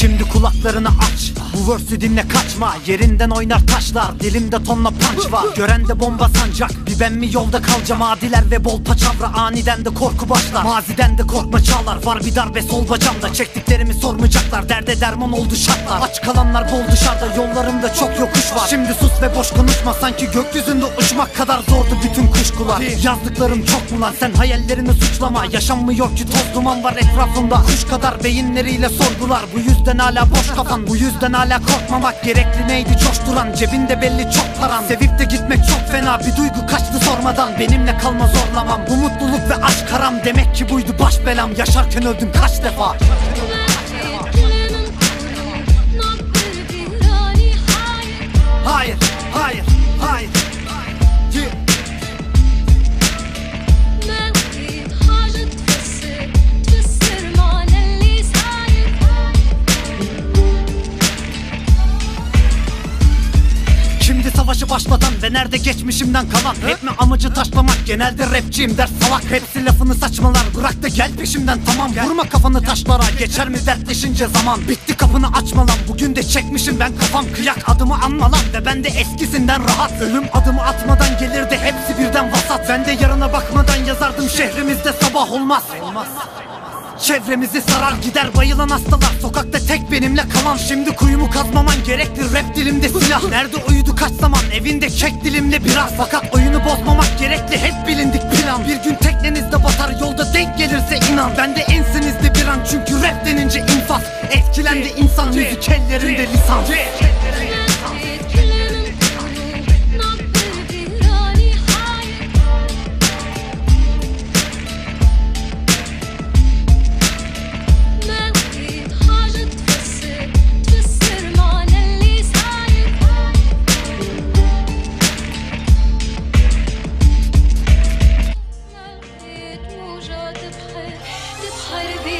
Şimdi kulaklarını aç. Bu verse'ü dinle kaçma. Yerinden oynar taşlar Dilimde tonla punch var. Görende bomba sancak. Bir ben mi yolda kalacağım? Adiler ve bol paçavra Aniden de korku başlar. Maziden de korkma çağlar. Var bir darbe sol bacağımda. Çektiklerimi sormayacaklar. Derde derman oldu şartlar. Aç kalanlar bol dışarıda. Yollarımda çok yokuş var. Şimdi sus ve boş konuşma. Sanki gökyüzünde uçmak kadar zordu bütün kuşkular. Yazdıklarım çok mu lan? Sen hayallerini suçlama. Yaşanmıyor ki toz duman var etrafımda Kuş kadar beyinleriyle sorgular. Bu yüzden hala boş kafan. Bu yüzden hala korkmamak gerekli neydi? Coşturan Cebinde belli çok paran. Sevip de gitmek çok fena Bir duygu kaçtı sormadan. Benimle kalma zorlamam. Bu mutluluk ve aşk karam Demek ki buydu baş belam. Yaşarken öldüm kaç defa savaşı başlatan ve nerede geçmişimden kalan. Hep mi amacı taşlamak? Genelde rapçiyim der salak. Hepsi lafını saçmalar. Bırak da gel peşimden tamam. Vurma kafanı taşlara. Geçer mi dertleşince zaman? Bitti kapını açma lan bugün de çekmişim ben kafam Kıyak. Adımı anma lan ve ben de eskisinden rahat. Ölüm adımı atmadan gelirdi hepsi birden vasat. Ben de yarına bakmadan yazardım. Şehrimizde sabah olmaz. Olmaz Çevremizi sarar gider bayılan hastalar. Sokakta tek benimle kalan. Şimdi kuyumu kazmaman gerekli Rap dilimde silah. Nerede uyudu kaç zaman? Evinde kek dilimle biraz. Fakat oyunu bozmamak gerekli. Hep bilindik plan. Bir gün teknenizde batar. Yolda denk gelirse inan. Ben de ensenizde bir an. Çünkü rap denince infaz. Etkilendi insan. Müzik ellerinde lisan would be